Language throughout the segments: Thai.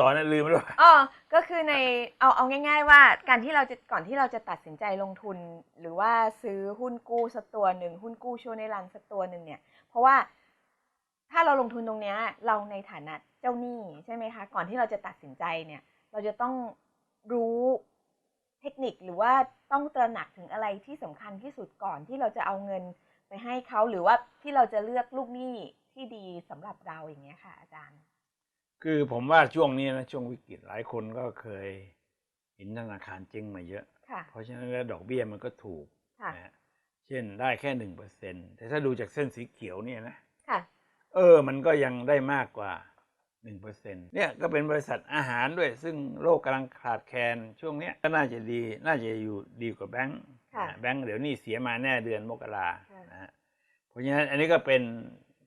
ต่อนะลืมไปด้วยอ๋อก็คือในเอาเอาง่าย ๆ ว่าการที่เราจะก่อนที่เราจะตัดสินใจลงทุน หรือว่าซื้อหุ้นกู้สักตัวหนึ่งหุ้นกู้ช่วงในรันสักตัวหนึ่งเนี่ย เพราะว่าถ้าเราลงทุนตรงเนี้ย เราในฐานะเจ้าหนี้ใช่ไหมคะ ก่อนที่เราจะตัดสินใจเนี่ย เราจะต้องรู้เทคนิคหรือว่าต้องตระหนักถึงอะไรที่สำคัญที่สุดก่อนที่เราจะเอาเงินไปให้เขาหรือว่าที่เราจะเลือกลูกหนี้ที่ดีสำหรับเราอย่างเงี้ยค่ะ อาจารย์ คือผมว่าช่วงนี้นะช่วงวิกฤตหลายคนก็เคยเห็นธนาคารเจ๊งมาเยอะ ค่ะ เพราะฉะนั้นแล้วดอกเบี้ยมันก็ถูกค่ะ นะฮะเช่นได้แค่หนึ่งเปอร์เซ็นแต่ถ้าดูจากเส้นสีเขียวเนี่ยนะ ค่ะ เออ มันก็ยังได้มากกว่าหนึ่งเปอร์เซ็นเนี่ยก็เป็นบริษัทอาหารด้วย ซึ่งโลกกำลังขาดแคลนช่วงเนี้ยก็น่าจะดี น่าจะอยู่ดีกว่าแบงก์ค่ะนะแบงก์เดี๋ยวนี้เสียมาแน่เดือนมกราค่ะ นะฮะเพราะฉะนั้นอันนี้ก็เป็น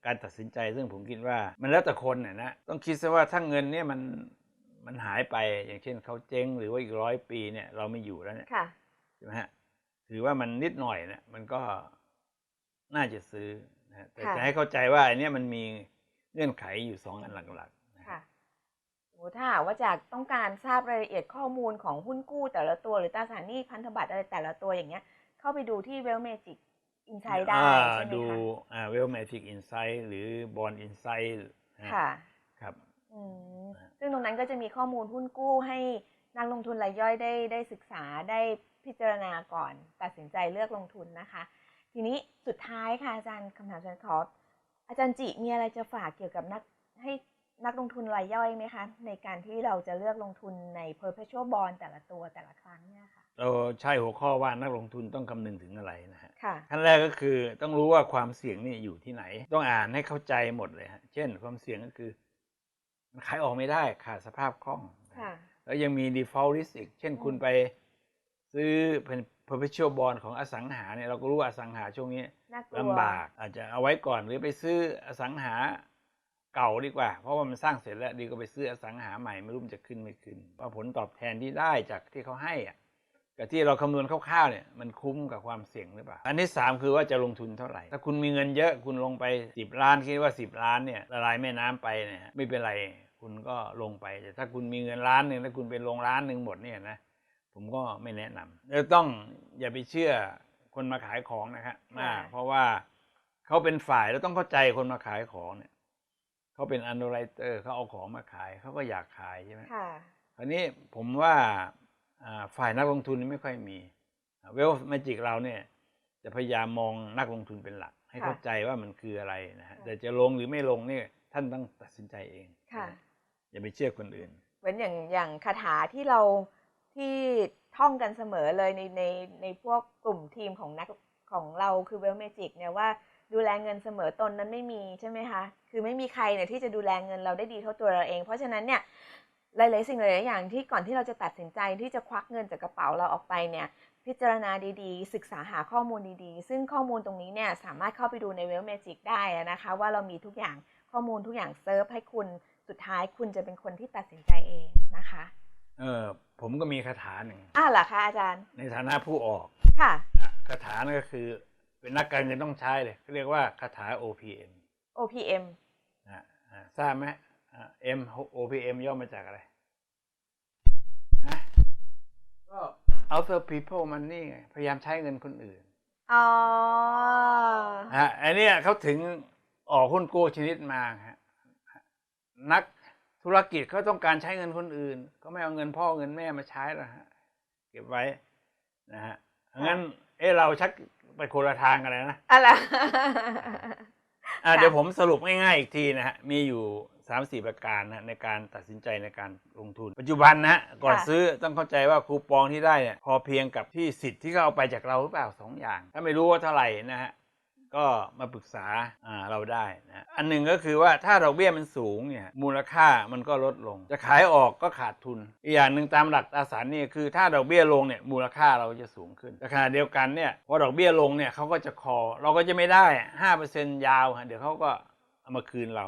การตัดสินใจซึ่งผมคิดว่ามันแล้วแต่คนน่ะนะต้องคิดซะว่าถ้าเงินเนี่ยมันมันหายไปอย่างเช่นเขาเจ๊งหรือว่าอีกร้อยปีเนี่ยเราไม่อยู่แล้วเนี่ยค่ะใช่ไหมฮะถือว่ามันนิดหน่อยเนี่ยมันก็น่าจะซื้อนะฮะแต่ค่ะจะให้เข้าใจว่าอันเนี้ยมันมีเงื่อนไขอยู่สองอันหลักๆนะฮะค่ะสมมติถ้าหากว่าจากต้องการทราบรายละเอียดข้อมูลของหุ้นกู้แต่ละตัวหรือตราสารหนี้พันธบัตรอะไรแต่ละตัวอย่างเงี้ย เข้าไปดูที่ Well Magic Insight ได้อ่าใช่ไหมดูคะอ่าเวลแมทิกอินไซต์หรือบอลอินไซต์ค่ะครับอืมซึ่งตรงนั้นก็จะมีข้อมูลหุ้นกู้ให้นักลงทุนรายย่อยได้ได้ศึกษาได้พิจารณาก่อน ตัดสินใจเลือกลงทุนนะคะ ทีนี้สุดท้ายค่ะอาจารย์คำถามสุดท้ายขออาจารย์จิมีอะไรจะฝากเกี่ยวกับนักให้นักลงทุนรายย่อยไหมคะ ในการที่เราจะเลือกลงทุนใน perpetual bond แต่ละตัวแต่ละครั้งเนี่ยค่ะ เราใช้หัวข้อว่านักลงทุนต้องคำนึงถึงอะไรนะฮะค่ะ ขั้นแรกก็คือต้องรู้ว่าความเสี่ยงนี่อยู่ที่ไหน ต้องอ่านให้เข้าใจหมดเลยฮะเช่น ความเสี่ยงก็คือมันขายออกไม่ได้ขาดสภาพคล่อง ค่ะ แล้วยังมี default risk อีก เช่นอืมคุณไปซื้อเป็น perpetual bond ของอสังหาเนี่ยเราก็รู้ว่าอสังหาช่วงนี้น่ากลัวลำบาก อาจจะเอาไว้ก่อนหรือไปซื้ออสังหาเก่าดีกว่า เพราะว่ามันสร้างเสร็จแล้วดีก็ไปซื้ออสังหาใหม่ไม่รู้มันจะขึ้นไม่ขึ้นว่าผลตอบแทนที่ได้จากที่เขาให้อะ กับที่เราคำนวณคร่าวๆเนี่ยมันคุ้มกับความเสี่ยงหรือเปล่า อันที่สามคือว่าจะลงทุนเท่าไหร่ ถ้าคุณมีเงินเยอะคุณลงไปสิบล้านคิดว่าสิบล้านเนี่ยละลายแม่น้ำไปเนี่ยไม่เป็นไรคุณก็ลงไปแต่ถ้าคุณมีเงินล้านหนึ่งแล้วคุณไปลงล้านหนึ่งหมดเนี่ยนะผมก็ไม่แนะนำแล้วต้องอย่าไปเชื่อคนมาขายของนะครับมากเพราะว่าเขาเป็นฝ่ายแล้วต้องเข้าใจคนมาขายของเนี่ยเขาเป็นอันดูไรเตอร์เขาเอาของมาขายเขาก็อยากขายใช่ไหมค่ะคราวนี้ผมว่าอ่า ฝ่ายนักลงทุนนี่ไม่ค่อยมีเวลแมจิกเราเนี่ยจะพยายามมองนักลงทุนเป็นหลัก ให้ค่ะเข้าใจว่ามันคืออะไรนะฮะค่ะแต่จะลงหรือไม่ลงเนี่ยท่านต้องตัดสินใจเองค่ะอย่าไปเชื่อคนอื่น เหมือนอย่างอย่างคาถาที่เราที่ท่องกันเสมอเลยในในในพวกกลุ่มทีมของนักของเราคือเวลเมจิกเนี่ยว่าดูแลเงินเสมอตนนั้นไม่มีใช่ไหมคะ คือไม่มีใครเนี่ยที่จะดูแลเงินเราได้ดีเท่าตัวเราเอง เพราะฉะนั้นเนี่ย หลายๆสิ่งหลายๆอย่างที่ก่อนที่เราจะตัดสินใจที่จะควักเงินจากกระเป๋าเราออกไปเนี่ยพิจารณาดีๆ ศึกษาหาข้อมูลดีๆ ซึ่งข้อมูลตรงนี้เนี่ยสามารถเข้าไปดูในเวลเมจิกได้นะคะว่าเรามีทุกอย่างข้อมูลทุกอย่างเซิร์ฟให้คุณสุดท้ายคุณจะเป็นคนที่ตัดสินใจเองนะคะ เออผมก็มีคาถาหนึ่งอ่าเหรอคะอาจารย์ ในฐานะผู้ออกค่ะอะคาถานั่นก็คือ เป็นนักการเงินต้องใช้เลยเขาเรียกว่าคาถา OPM OPM นะอ่าทราบไหม อ่า M OPM ย่อมาจากอะไรฮะก็ other people money ไงพยายามใช้เงินคนอื่นอ๋อฮะอันเนี้ยเขาถึงออกหุ้นกู้ชนิดมาฮะนักธุรกิจเขาต้องการใช้เงินคนอื่น ก็ไม่เอาเงินพ่อเงินแม่มาใช้หรอกฮะเก็บไว้นะฮะงั้น เอะเราชักไปคนละทางกันเลยนะอะไรอะค่ะเดี๋ยวผมสรุปง่ายๆอีกทีนะฮะมีอยู่ สามสี่ประการนะในการตัดสินใจในการลงทุน ปัจจุบันนะก่อนซื้อต้องเข้าใจว่าคูปองที่ได้เนี่ยพอเพียงกับที่สิทธิ์ที่เขาเอาไปจากเราหรือเปล่าสองอย่าง ถ้าไม่รู้ว่าเท่าไหร่นะฮะก็มาปรึกษาเราได้นะอันหนึ่งก็คือว่าถ้าดอกเบี้ยมันสูงเนี่ยมูลค่ามันก็ลดลง จะขายออกก็ขาดทุน อีกอย่างหนึ่งตามหลักตราสารนี่คือถ้าดอกเบี้ยลงเนี่ยมูลค่าเราจะสูงขึ้นแต่ขณะเดียวกันเนี่ยพอดอกเบี้ยลงเนี่ยเขาก็จะคอ เราก็จะไม่ได้ห้าเปอร์เซ็นยาวฮะเดี๋ยวเขาก็เอามาคืนเรา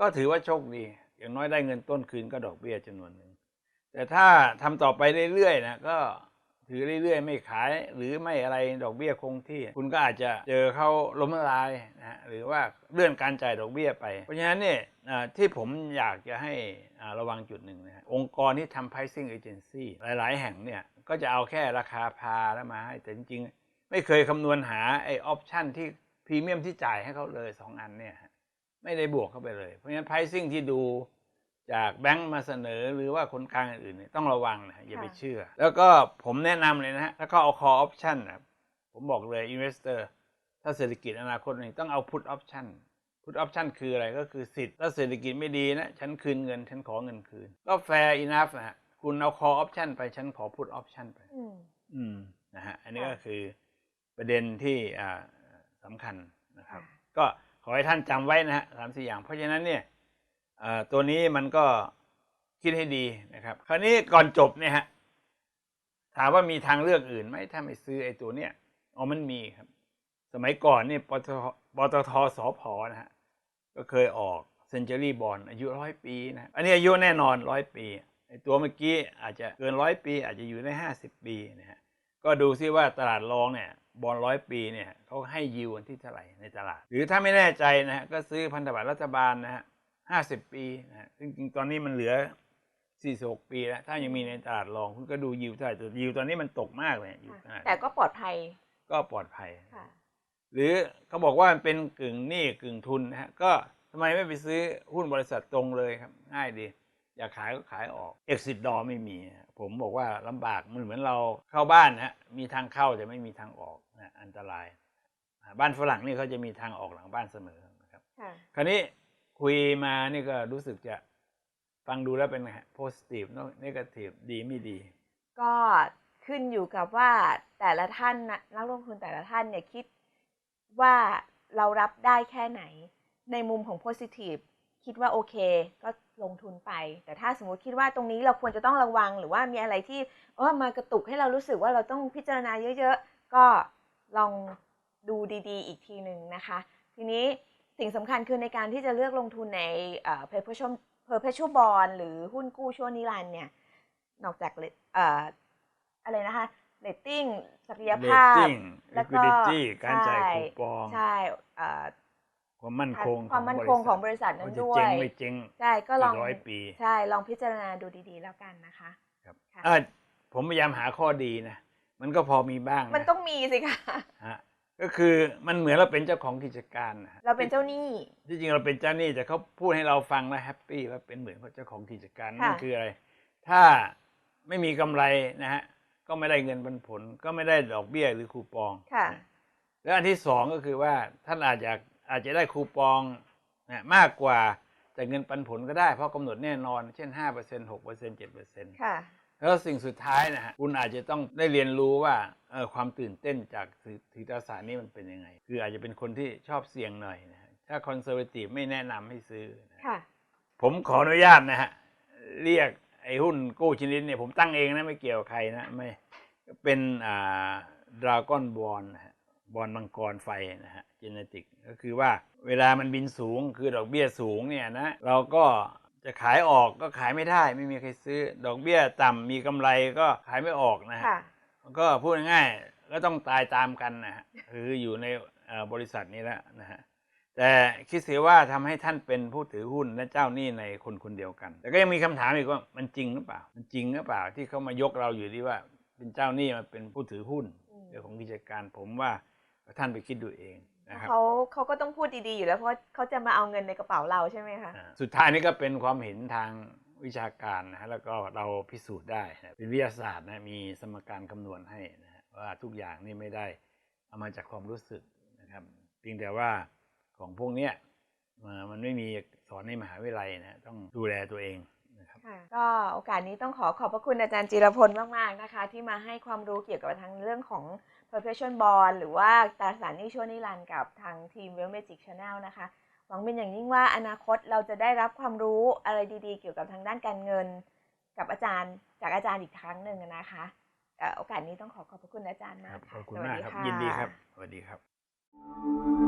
ก็ถือว่าโชคดี อย่างน้อยได้เงินต้นคืนก็ดอกเบี้ยจำนวนหนึ่ง แต่ถ้าทำต่อไปเรื่อยๆนะก็ถือเรื่อยๆ ไม่ขายหรือไม่อะไรดอกเบี้ยคงที่ คุณก็อาจจะเจอเขาล้มละลายนะฮะหรือว่าเลื่อนการจ่ายดอกเบี้ยไป เพราะฉะนั้นเนี่ยที่ผมอยากจะให้ระวังจุดหนึ่งนะองค์กรที่ทำ pricing agency หลายๆ แห่งเนี่ย ก็จะเอาแค่ราคาพาแล้วมาให้แต่จริงๆ ไม่เคยคำนวณหาไอ้ออปชันที่พรีเมียมที่จ่ายให้เขาเลยสองอันเนี่ย ไม่ได้บวกเข้าไปเลย เพราะฉะนั้น pricing ที่ดูจากแบงก์มาเสนอหรือว่าคนกลางอื่นๆเนี่ยต้องระวังนะฮะอย่าไปค่ะเชื่อ แล้วก็ผมแนะนำเลยนะฮะถ้าเขาเอา call option นะผมบอกเลย investor ถ้าเศรษฐกิจอนาคตนี่ต้องเอา put option put option คืออะไรก็คือสิทธิ์ถ้าเศรษฐกิจไม่ดีนะ ฉันคืนเงิน ฉันขอเงินคืน ก็ fair enough นะฮะคุณเอา call option ไปฉันขอ put option ไป อืมอืมนะฮะอันนี้ค่ะก็คือประเด็นที่อ่าสำคัญนะครับค่ะก็ ขอให้ท่านจำไว้นะฮะสามสี่อย่าง เพราะฉะนั้นเนี่ยตัวนี้มันก็คิดให้ดีนะครับ คราวนี้ก่อนจบเนี่ยฮะถามว่ามีทางเลือกอื่นไหมถ้าไม่ซื้อไอ้ตัวเนี้ยอ๋อมันมีครับ สมัยก่อนเนี่ปตปตทสพนะฮะก็เคยออกเซน t จ r y บอลอายุร้อยปีนะอันนี้อายุแน่นอนร้อยปีไอ้ตัวเมื่อกี้อาจจะเกินร้อยปี อาจจะอยู่ได้ห้าสิบปีนะฮะก็ดูซิว่าตลาดรองเนี่ย บอลร้อยปีเนี่ยเขาให้ยิวกันที่เท่าไหร่ในตลาด หรือถ้าไม่แน่ใจนะฮะก็ซื้อพันธบัตรรัฐบาลนะฮะห้าสิบปีนะฮะจริงๆตอนนี้มันเหลือสี่สิบหกปีแล้ว ถ้ายังมีในตลาดรองคุณก็ดูยิวเท่าไหร่แต่ยิวตอนนี้มันตกมากเลยอยู่ขนาดแต่ก็ปลอดภัยก็ปลอดภัย ค่ะ หรือเขาบอกว่ามันเป็นกึ่งหนี้กึ่งทุนนะฮะก็ทำไมไม่ไปซื้อหุ้นบริษัทตรงเลยครับ ง่ายดี อยากขายก็ขายออก exit door ไม่มี ผมบอกว่าลำบากมันเหมือนเราเข้าบ้านนะฮะมีทางเข้าแต่ไม่มีทางออกนะอันตรายอ่าบ้านฝรั่งนี่เขาจะมีทางออกหลังบ้านเสมอนะครับค่ะคราวนี้คุยมานี่ก็รู้สึกจะฟังดูแล้วเป็นไงฮะ positive เนอะ negative ดีไม่ดี ก็ขึ้นอยู่กับว่าแต่ละท่านนะนักลงทุนแต่ละท่านเนี่ยคิดว่าเรารับได้แค่ไหน ในมุมของ positive คิดว่าโอเค ก็ลงทุนไป แต่ถ้าสมมติคิดว่าตรงนี้เราควรจะต้องระวัง หรือว่ามีอะไรที่เออมากระตุกให้เรารู้สึกว่าเราต้องพิจารณาเยอะๆ ก็ลองดูดีๆ อีกทีหนึ่งนะคะ ทีนี้สิ่งสำคัญคือในการที่จะเลือกลงทุนในเอ่อ perpetual perpetual bond หรือหุ้นกู้ชั่วนิรันดร์เนี่ย นอกจากเลเอ่ออะไรนะคะเรตติ้งศักยภาพ rating แล้วก็ liquidity การจ่ายใช่คูปองใช่เอ่อ ความมั่นคงความมั่นคงของบริษัทนั้นว่าจะด้วเจ๊ยงไม่เจ๊งใช่ก็ลองอีกร้อยปีใช่ลองพิจารณาดูดีๆแล้วกันนะคะครับค่ะเออผมพยายามหาข้อดีนะมันก็พอมีบ้างะมันต้องมีสิคะฮะก็คือมันเหมือนเราเป็นเจ้าของกิจการนะฮะเราเป็นเจ้าหนี้ที่จริงเราเป็นเจ้าหนี้แต่เขาพูดให้เราฟังแล้วแฮปปี้ว่าเป็นเหมือนเจ้าของกิจการนั่นค่ะคืออะไร ถ้าไม่มีกำไรนะฮะก็ไม่ได้เงินปันผล ก็ไม่ได้ดอกเบี้ยหรือคูปองค่ะนะแล้วอันที่สองก็คือว่าท่านอาจจะ อาจจะได้คูปองนะมากกว่าจากเงินปันผลก็ได้เพราะกำหนดแน่นอน เช่นห้าเปอร์เซ็นหกเปอร์เซ็นเจ็ดเปอร์เซ็นต์ค่ะ แล้วสิ่งสุดท้ายนะฮะคุณอาจจะต้องได้เรียนรู้ว่าเออความตื่นเต้นจากถือถือตราสารนี้มันเป็นยังไง คืออาจจะเป็นคนที่ชอบเสี่ยงหน่อยนะฮะถ้าคอนเซอร์เวทีฟไม่แนะนำให้ซื้อนะค่ะ ผมขออนุญาตนะฮะเรียกไอ้หุ้นกู้ชนิดเนี่ยผมตั้งเองนะไม่เกี่ยวกับใครนะไม่เป็นอ่าดราก้อนบอลนะฮะ บอลมังกรไฟนะฮะเจเนติกก็คือว่าเวลามันบินสูงคือดอกเบี้ยสูงเนี่ยนะเราก็จะขายออกก็ขายไม่ได้ ไม่มีใครซื้อ ดอกเบี้ยต่ำมีกำไรก็ขายไม่ออกนะฮะค่ะก็พูดง่ายๆก็ต้องตายตามกันนะฮะคืออยู่ในเอ่อบริษัทนี้แล้วนะฮะแต่คิดเสียว่าทำให้ท่านเป็นผู้ถือหุ้นและเจ้าหนี้ในคนคนเดียวกัน แต่ก็ยังมีคำถามอีกว่ามันจริงหรือเปล่า มันจริงหรือเปล่าที่เขามายกเราอยู่ที่ว่าเป็นเจ้าหนี้มาเป็นผู้ถือหุ้นอืมเรื่องของกิจการผมว่า ท่านไปคิดดูเองนะครับเขาเขาก็ต้องพูดดีๆอยู่แล้วเพราะเขาจะมาเอาเงินในกระเป๋าเราใช่ไหมคะอ่าสุดท้ายนี่ก็เป็นความเห็นทางวิชาการนะฮะแล้วก็เราพิสูจน์ได้นะเป็นวิทยาศาสตร์นะมีสมการคำนวณให้นะฮะว่าทุกอย่างนี่ไม่ได้เอามาจากความรู้สึกนะครับเพียงแต่ว่าของพวกเนี้ยเอ่อมันไม่มีสอนในมหาวิทยาลัยนะต้องดูแลตัวเองนะครับค่ะก็โอกาสนี้ต้องขอขอบพระคุณอาจารย์จิรพลมากๆนะคะ ที่มาให้ความรู้เกี่ยวกับทางเรื่องของ perpetual bond หรือว่าตราสารหนี้ชั่วนิรันดร์กับทางทีม w e l l Magic Channel นะคะ หวังเป็นอย่างยิ่งว่าอนาคตเราจะได้รับความรู้อะไรดีๆ เกี่ยวกับทางด้านการเงิน กับอาจารย์จากอาจารย์อีกครั้งหนึ่งนะคะเอ่อโอกาสนี้ต้องขอขอบพระคุณอาจารย์คมารักบขค่ะอบคุณสวัสมากดีครับค่ะยินดีครับ สวัสดีครับ